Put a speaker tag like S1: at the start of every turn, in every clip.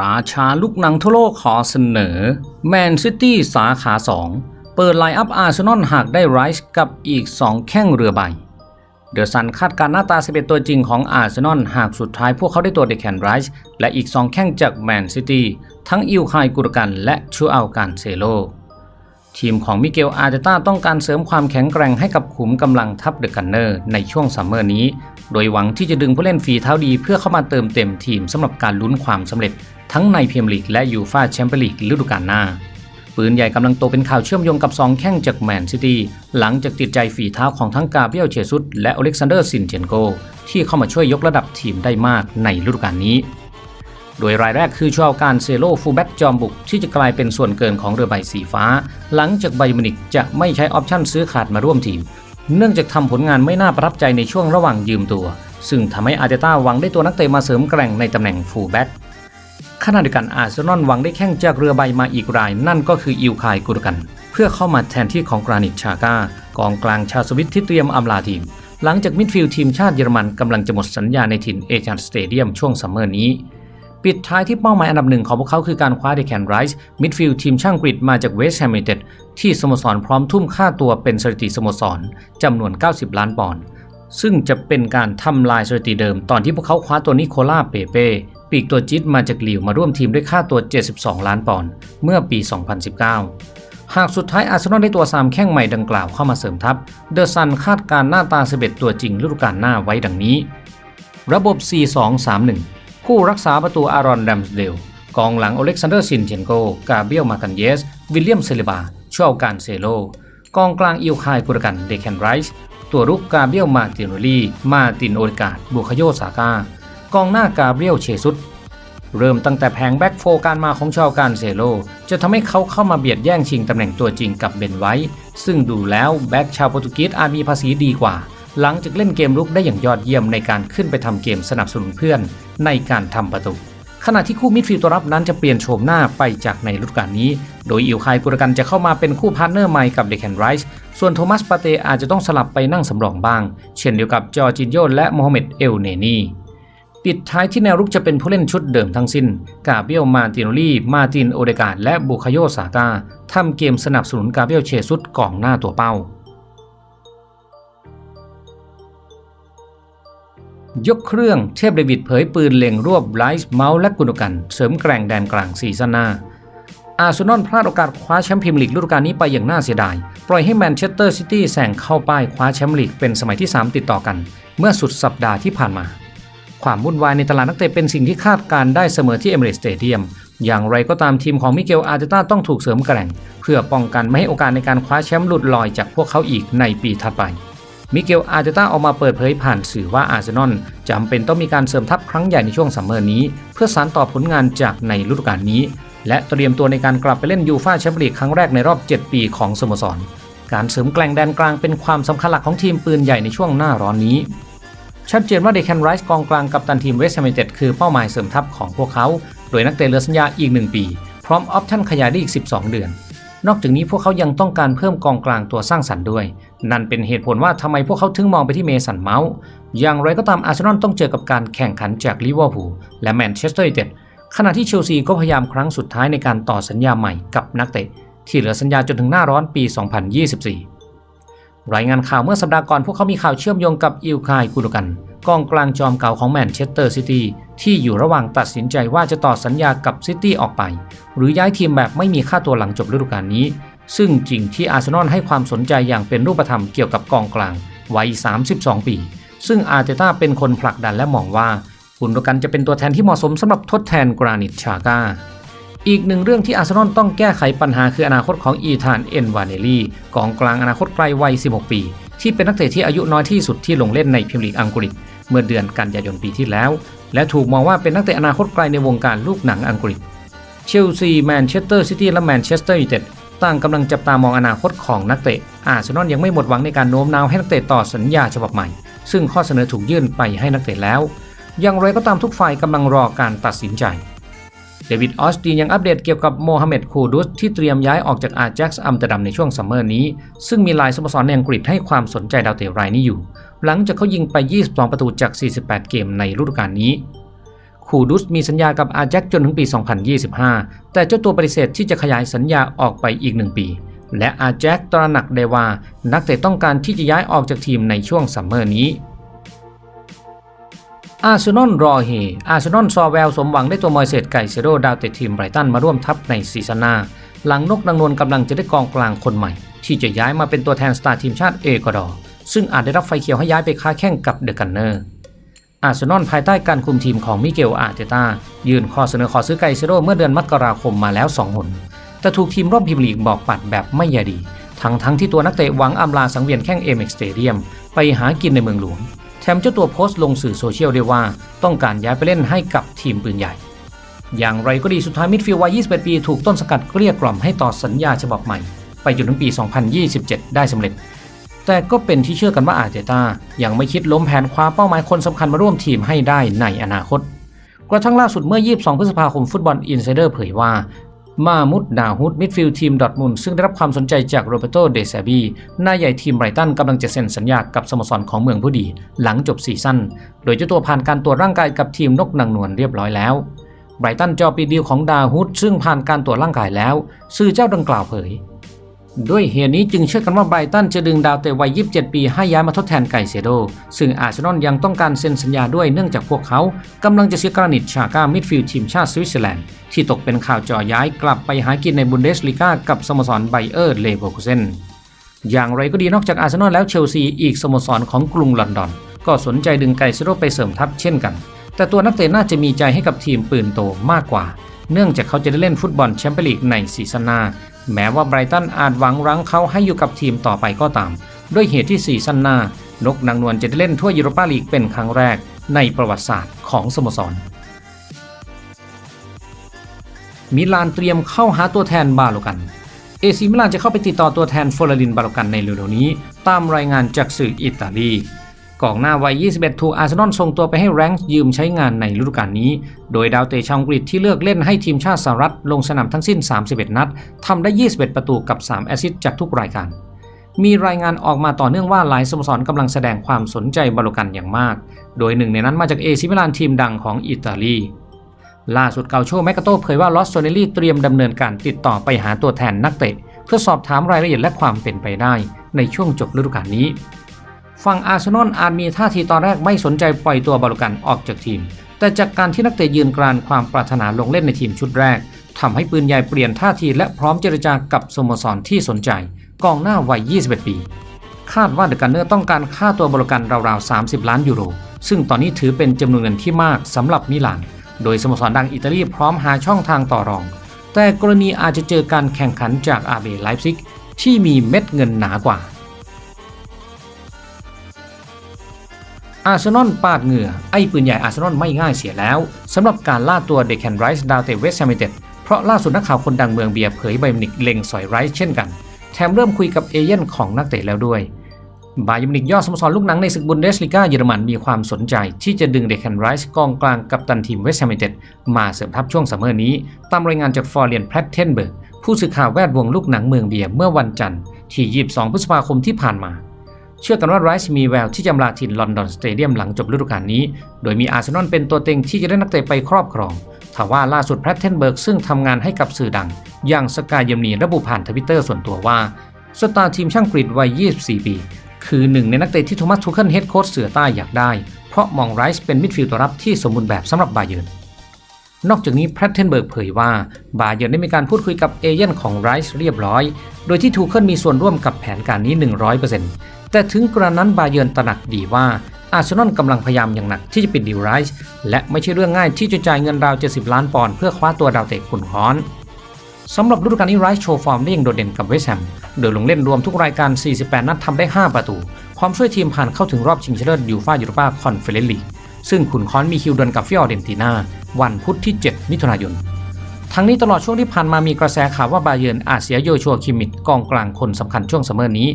S1: ราชาลูกหนังทั่วโลกขอเสนอ แมนซิตี้สาขา 2 เปิดไลน์อัพอาร์เซนอลหากได้ไรส์กับอีก 2 แข้งเรือใบ เดอะซันคาดการณ์หน้าตา 11 ตัวจริงของอาร์เซนอลหากสุดท้ายพวกเขาได้ตัวเดคแคนไรส์และอีก 2 แข้งจากแมนซิตี้ทั้งอิลคายกุรกันและชูอัลการเซโล ทีมของมิเกลอาร์เตต้าต้องการเสริมความแข็งแกร่งให้กับขุมกำลังทัพเดอะกันเนอร์ในช่วงซัมเมอร์นี้ โดยหวังที่จะดึงผู้เล่นฝีเท้าดีเพื่อเข้ามาเติมเต็มทีมสำหรับการลุ้นความสำเร็จทั้งในพรีเมียร์ลีกและยูฟ่าแชมเปี้ยนลีกฤดูกาลหน้า ปืนใหญ่กำลังโตเป็นข่าวเชื่อมโยงกับ 2 แข้งจากแมนซิตี้หลังจากติดใจฝีเท้าของทั้งกาเบรียลเชซุสและอเล็กซานเดอร์ซินเชนโกที่เข้ามาช่วยยกระดับทีมได้มากในฤดูกาลนี้ โดยรายแรกคือชาวการเซโลฟูแบ็กจอมบุก ที่จะกลายเป็นส่วนเกินของเรือใบสีฟ้า หลังจากไบมินิกจะไม่ใช้ออปชั่นซื้อขาดมาร่วมทีม เนื่องจากทำผลงานไม่น่าประทับใจในช่วงระหว่างยืมตัว ซึ่งทำให้อาร์เตต้าหวังได้ตัวนักเตะมาเสริมแกร่งในตำแหน่งฟูลแบ็กขณะเดียวกันอาร์เซนอลหวังได้แข้งจากเรือใบมาอีกราย นั่นก็คืออิลคายกุรกัน เพื่อเข้ามาแทนที่ของกรานิตชาก้ากองกลางชาวสวิตที่เตรียมอำลาทีม หลังจากมิดฟิลด์ทีมชาติเยอรมันกำลังจะหมดสัญญาในถิ่นเอชานสเตเดียมช่วงซัมเมอร์นี้ ปิดท้ายที่เป้าหมายอันดับหนึ่งของพวกเขาคือการคว้าเดแคนไรส์มิดฟิลด์ทีมช่างกรีดมาจากเวสต์แฮมิเต็ดที่สโมสรพร้อมทุ่มค่าตัวเป็นสถิติสโมสรจำนวน 90 ล้านปอนด์ซึ่งจะเป็นการทำลายสถิติเดิมตอนที่พวกเขาคว้าตัวนิโคล่าเปเป้ปีกตัวจิตมาจากลิวมาร่วมทีมด้วยค่าตัว 72 ล้านปอนด์เมื่อปี 2019 หากสุดท้ายอาร์เซนอลได้ตัว3แข้งใหม่ดังกล่าวเข้ามาเสริมทัพ เดอะซันคาดการณ์หน้าตา 11 ตัวจริงฤดูกาลหน้าไว้ดังนี้ ระบบ 4-2-3-1 ผู้รักษาประตูอารอนแดมสเดลกองหลังอเล็กซานเดอร์ซินเชนโก กาเบียลมากันเยส วิลเลียมเซเลบาชัวการเซโล กองกลางอิลคายกุรกันเดแคนไรส์ตัวรุกกาเบียลมาตินโรลีมาตินโอริกาดบุคโยสากากองหน้ากาเบียลเชซุสเริ่มตั้งแต่แผงแบ็กโฟการมาของชาวการเซโล จะทำให้เขาเข้ามาเบียดแย่งชิงตำแหน่งตัวจริงกับเบนไว้ ซึ่งดูแล้วแบ็กชาวโปรตุเกสอาจมีภาษีดีกว่า หลังจากเล่นเกมรุกได้อย่างยอดเยี่ยมในการขึ้นไปทำเกมสนับสนุนเพื่อนในการทำประตูขณะที่คู่มิดฟิลด์ตัวรับนั้นจะเปลี่ยนโฉมหน้าไปจากในฤดูกาลนี้ โดยอิลคายกุรกันจะเข้ามาเป็นคู่พาร์ทเนอร์ใหม่กับเดคแคนไรส์ ส่วนโทมัสปาเตอาจจะต้องสลับไปนั่งสำรองบ้าง เช่นเดียวกับจอร์จินโยและโมฮัมเหม็ดเอลเนนีปิดท้ายที่แนวรุกจะเป็นผู้เล่นชุดเดิมทั้งสิ้น กาเบียลมาติโนลีมาตินโอเดกาดและบุคโยสากาทำเกมสนับสนุนกาเบียลเชซุสกองหน้าตัวเป้า ยกเครื่องเทพเดวิดเผยปืนเล็งรวบไลส์เมาส์และกุนกัน เสริมแกร่งแดนกลางซีซั่นหน้า อาร์เซนอลพลาดโอกาสคว้าแชมป์พรีเมียร์ลีกฤดูกาลนี้ไปอย่างน่าเสียดาย ปล่อยให้แมนเชสเตอร์ซิตี้แซงเข้าป้ายคว้าแชมป์ลีกเป็นสมัยที่ 3 ติดต่อกัน เมื่อสุดสัปดาห์ที่ผ่านมา ความวุ่นวายในตลาดนักเตะเป็นสิ่งที่คาดการได้เสมอที่เอเมเรสสเตเดียมอย่างไรก็ตามทีมของมิเกลอาร์เตต้าต้องถูกเสริมแกร่ง เพื่อป้องกันไม่ให้โอกาสในการคว้าแชมป์หลุดลอยจากพวกเขาอีกในปีถัดไป มิเกลอาร์เตต้าออกมาเปิดเผยผ่านสื่อว่าอาร์เซนอลจำเป็นต้องมีการเสริมทัพครั้งใหญ่ในช่วงซัมเมอร์นี้ เพื่อสานต่อผลงานจากในฤดูกาลนี้ และเตรียมตัวในการกลับไปเล่นยูฟ่าแชมเปี้ยนลีกครั้งแรกในรอบ 7 ปีของสโมสร การเสริมแกร่งแดนกลางเป็นความสำคัญหลักของทีมปืนใหญ่ในช่วงหน้าร้อนนี้ชัดเจนว่าเดแคนไรส์กองกลางกับตันทีมเวสต์แฮมิเต็ดคือเป้าหมายเสริมทัพของพวกเขา โดยนักเตะเหลือสัญญาอีก 1 ปี พร้อมออปชั่นขยายได้อีก 12 เดือน นอกจากนี้พวกเขายังต้องการเพิ่มกองกลางตัวสร้างสรรค์ด้วย นั่นเป็นเหตุผลว่าทำไมพวกเขาถึงมองไปที่เมสันเมาส์อย่างไรก็ตามอาร์เซนอลต้องเจอกับการแข่งขันจากลิเวอร์พูลและแมนเชสเตอร์ยูไนเต็ดขณะที่เชลซีก็พยายามครั้งสุดท้ายในการต่อสัญญาใหม่กับนักเตะ ที่เหลือสัญญาจนถึงหน้าร้อนปี 2024 รายงานข่าวเมื่อสัปดาห์ก่อนพวกเขามีข่าวเชื่อมโยงกับอิลคายกุลกัน กองกลางจอมเก่าของแมนเชสเตอร์ซิตี้ที่อยู่ระหว่างตัดสินใจว่าจะต่อสัญญากับซิตี้ออกไป หรือย้ายทีมแบบไม่มีค่าตัวหลังจบฤดูกาลนี้ ซึ่งจริงที่อาร์เซนอลให้ความสนใจอย่างเป็นรูปธรรมเกี่ยวกับกองกลางวัย 32 ปี ซึ่งอาร์เตต้าเป็นคนผลักดันและมองว่ากุนโดกันจะเป็นตัวแทนที่เหมาะสมสำหรับทดแทนกรานิตชาก้าอีกหนึ่งเรื่องที่อาร์เซนอลต้องแก้ไขปัญหาคืออนาคตของอีธานเอ็นวานเนลีกองกลางอนาคตไกลวัย 16 ปี ที่เป็นนักเตะที่อายุน้อยที่สุดที่ลงเล่นในพรีเมียร์ลีกอังกฤษ เมื่อเดือนกันยายนปีที่แล้ว และถูกมองว่าเป็นนักเตะอนาคตไกลในวงการลูกหนังอังกฤษ เชลซีแมนเชสเตอร์ซิตี้และแมนเชสเตอร์ยูไนเต็ดต่างกำลังจับตามองอนาคตของนักเตะ อาร์เซนอลยังไม่หมดหวังในการโน้มน้าวให้นักเตะต่อสัญญาฉบับใหม่ ซึ่งข้อเสนอถูกยื่นไปให้นักเตะแล้ว อย่างไรก็ตามทุกฝ่ายกำลังรอการตัดสินใจ เดวิดออสตีนยังอัปเดตเกี่ยวกับโมฮัมเหม็ดคูดุสที่เตรียมย้ายออกจากอาแจ็กซ์อัมสเตอร์ดัมในช่วงซัมเมอร์นี้ ซึ่งมีหลายสโมสรในอังกฤษให้ความสนใจดาวเตะรายนี้อยู่ หลังจากเขายิงไป 22 ประตูจาก 48 เกมในฤดูกาลนี้คูดุสมีสัญญากับอาแจ็คจนถึงปี 2025 แต่เจ้าตัวปฏิเสธที่จะขยายสัญญาออกไปอีกหนึ่งปี และอาแจ็คตระหนักได้ว่านักเตะต้องการที่จะย้ายออกจากทีมในช่วงซัมเมอร์นี้ อาร์เซนอลรอเฮอาร์เซนอลซอแววสมหวังได้ตัวมอยเซตไก่เซโรดาวเตะทีมไบรตันมาร่วมทัพในซีซั่นหน้า หลังนกนางนวลกำลังจะได้กองกลางคนใหม่ ที่จะย้ายมาเป็นตัวแทนสตาร์ทีมชาติเอกวาดอร์ซึ่งอาจได้รับไฟเขียวให้ย้ายไปค้าแข่งกับเดอะกันเนอร์อาร์เซนอลภายใต้การคุมทีมของมิเกลอาร์เตต้ายื่นข้อเสนอขอซื้อไกเซโรเมื่อเดือนมกราคมมาแล้ว2หนแต่ถูกทีมร่วมพรีเมียร์ลีกบอกปัดแบบไม่ใยดี ทั้งทั้งที่ตัวนักเตะหวังอำลาสังเวียนแข่งเอเม็กสเตเดียมไปหากินในเมืองหลวง แถมเจ้าตัวโพสต์ลงสื่อโซเชียลด้วยว่า ต้องการย้ายไปเล่นให้กับทีมปืนใหญ่ อย่างไรก็ดีสุดท้ายมิดฟิลด์วัย 21 ปี ถูกต้นสกัดเกลี้ยกล่อมให้ต่อสัญญาฉบับใหม่ ไปจนถึงปี 2027 ได้สำเร็จ แต่ก็เป็นที่เชื่อกันว่าอาร์เตต้ายังไม่คิดล้มแผนคว้าเป้าหมายคนสำคัญมาร่วมทีมให้ได้ในอนาคตกระทั่งล่าสุดเมื่อ 22 พฤษภาคมฟุตบอลอินไซเดอร์เผยว่า มามุดดาฮุดมิดฟิลด์ทีมดอทมุนซึ่งได้รับความสนใจจากโรเบโตเดซาบีนายใหญ่ทีมไบรตันกำลังจะเซ็นสัญญากับสโมสรของเมืองผู้ดี หลังจบซีซั่นโดยเจ้าตัวผ่านการตรวจร่างกายกับทีมนกนางนวลเรียบร้อยแล้วไบรตันจอปีดีลของดาฮุดซึ่งผ่านการตรวจร่างกายแล้ว สื่อเจ้าดังกล่าวเผย ด้วยเหตุนี้จึงเชื่อกันว่าไบรตันจะดึงดาวเตะวัย 27 ปีให้ย้ายมาทดแทนไกเซโด ซึ่งอาร์เซนอลยังต้องการเซ็นสัญญาด้วยเนื่องจากพวกเขากำลังจะเสียกรานิตชาก้ามิดฟิลด์ทีมชาติสวิตเซอร์แลนด์ ที่ตกเป็นข่าวจ่อย้ายกลับไปหากินในบุนเดสลีกากับสโมสรไบเออร์เลเวอร์คูเซนอย่างไรก็ดีนอกจากอาร์เซนอลแล้วเชลซีอีกสโมสรของกรุงลอนดอน ก็สนใจดึงไกเซโดไปเสริมทัพเช่นกัน แต่ตัวนักเตะน่าจะมีใจให้กับทีมปืนโตมากกว่า เนื่องจากเขาจะได้เล่นฟุตบอลแชมเปี้ยนลีกในซีซั่นหน้า แม้ว่าไบรตันอาจหวังรั้งเขาให้อยู่กับทีมต่อไปก็ตาม ด้วยเหตุที่ซีซั่นหน้านกนางนวลจะได้เล่นทั่วยูโรปาลีกเป็นครั้งแรกในประวัติศาสตร์ของสโมสรมิลานเตรียมเข้าหาตัวแทนบาโลกัน เอซีมิลานจะเข้าไปติดต่อตัวแทนฟลอรินบาโลกันในเร็วๆนี้ ตามรายงานจากสื่ออิตาลี กองหน้าวัย 21 ถูกอาร์เซนอลส่งตัวไปให้แรงค์ยืมใช้งานในฤดูกาลนี้ โดยดาวเตะชาวอังกฤษที่เลือกเล่นให้ทีมชาติสหรัฐลงสนามทั้งสิ้น 31 นัดทำได้ 21 ประตูกับ 3 แอสซิสต์จากทุกรายการ มีรายงานออกมาต่อเนื่องว่าหลายสโมสรกำลังแสดงความสนใจบาโลกันอย่างมาก โดยหนึ่งในนั้นมาจากเอซิมิลานทีมดังของอิตาลีล่าสุดเกาโชแมกกาโตเผยว่าลอสโซเนลลี่เตรียมดำเนินการติดต่อไปหาตัวแทนนักเตะ เพื่อสอบถามรายละเอียดและความเป็นไปได้ในช่วงจบฤดูกาลนี้ ฝั่งอาร์เซนอลอาจมีท่าทีตอนแรกไม่สนใจปล่อยตัวบาโลกันออกจากทีม แต่จากการที่นักเตะยืนกรานความปรารถนาลงเล่นในทีมชุดแรกทำให้ปืนใหญ่เปลี่ยนท่าทีและพร้อมเจรจากับสโมสรที่สนใจ กองหน้าวัย 21 ปี คาดว่าเดอะกันเนอร์ต้องการค่าตัวบาโลกันราวๆ 30 ล้านยูโร ซึ่งตอนนี้ถือเป็นจำนวนเงินที่มากสำหรับมิลาน โดยสโมสรดังอิตาลีพร้อมหาช่องทางต่อรอง แต่กรณีอาจจะเจอการแข่งขันจากอาเบไลฟ์ซิกที่มีเม็ดเงินหนากว่า อาร์เซนอลปาดเหงื่อ ไอ้ปืนใหญ่อาร์เซนอลไม่ง่ายเสียแล้วสำหรับการล่าตัวเดคแคนไรส์ดาวเตเวสแฮมิเต็ดเพราะล่าสุดนักข่าวคนดังเมืองเบียร์เผยไบมินิกเล็งสอยไรส์เช่นกัน แถมเริ่มคุยกับเอเย่นของนักเตะแล้วด้วยบายมินิกยอดสโมสรลูกหนังในศึกบุนเดสลีกาเยอรมันมีความสนใจที่จะดึงเดคแคนไรส์กองกลางกับตันทีมเวสต์แฮมิเต็ดมาเสริมทัพช่วงซัมเมอร์นี้ ตามรายงานจากฟอร์เรียนแพทเทนเบิร์กผู้สื่อข่าวแวดวงลูกหนังเมืองเบียร์เมื่อวันจันทร์ที่ 22 พฤษภาคมที่ผ่านมา เชื่อกันว่าไรส์มีแววที่จะลาถิ่นลอนดอนสเตเดียมหลังจบฤดูกาลนี้ โดยมีอาร์เซนอลเป็นตัวเต็งที่จะได้นักเตะไปครอบครองทว่าล่าสุดแพทเทนเบิร์กซึ่งทำงานให้กับสื่อดัง อย่างสกายเยมนีระบุผ่านทวิตเตอร์ส่วนตัวว่า สตาร์ทีมช่างกรีดวัย 24 ปี คือหนึ่งในนักเตะที่โทมัสทูเคิลเฮดโค้ชเสือใต้อยากได้ เพราะมองไรส์เป็นมิดฟิลด์ตัวรับที่สมบูรณ์แบบสำหรับบาเยิร์น นอกจากนี้แพทเทนเบิร์กเผยว่า บาเยิร์นได้มีการพูดคุยกับเอเย่นของไรส์เรียบร้อย โดยที่ทูเคิลมีส่วนร่วมกับแผนการนี้ 100%แต่ถึงกระนั้นบาเยิร์นตระหนักดีว่าอาร์เซนอลกำลังพยายามอย่างหนักที่จะปิดดีลไรส์และไม่ใช่เรื่องง่ายที่จะจ่ายเงินราว 70 ล้านปอนด์เพื่อคว้าตัวดาวเตะขุนค้อนสำหรับฤดูกาลนี้ไรส์โชว์ฟอร์มได้อย่างโดดเด่นกับเวสแฮมโดยลงเล่นรวมทุกรายการ 48 นัดทำได้ 5 ประตู ความช่วยทีมผ่านเข้าถึงรอบชิงชนะเลิศยูฟ่ายูโรปาคอนเฟอเรนซ์ลีก ซึ่งขุนค้อนมีคิวดวลกับฟิออเรนตินาวันพุธที่ 7 มิถุนายน ทั้งนี้ตลอดช่วงที่ผ่านมามีกระแสข่าวว่าบาเยินอาจเสียโยชัวคิมมิดกองกลางคนสำคัญช่วงซัมเมอร์นี้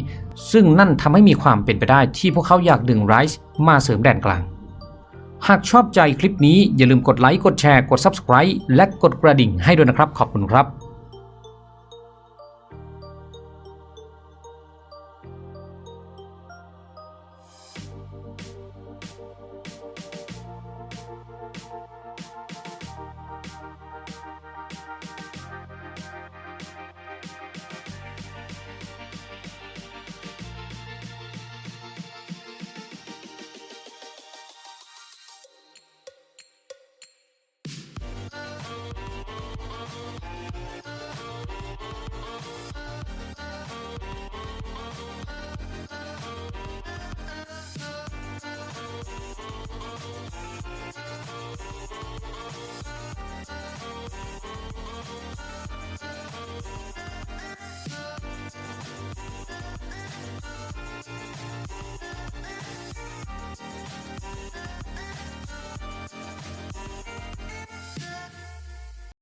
S1: ซึ่งนั่นทำให้มีความเป็นไปได้ที่พวกเขาอยากดึงไรส์มาเสริมแดนกลาง หากชอบใจคลิปนี้อย่าลืมกดไลค์กดแชร์กด Subscribe และกดกระดิ่งให้ด้วยนะครับขอบคุณครับ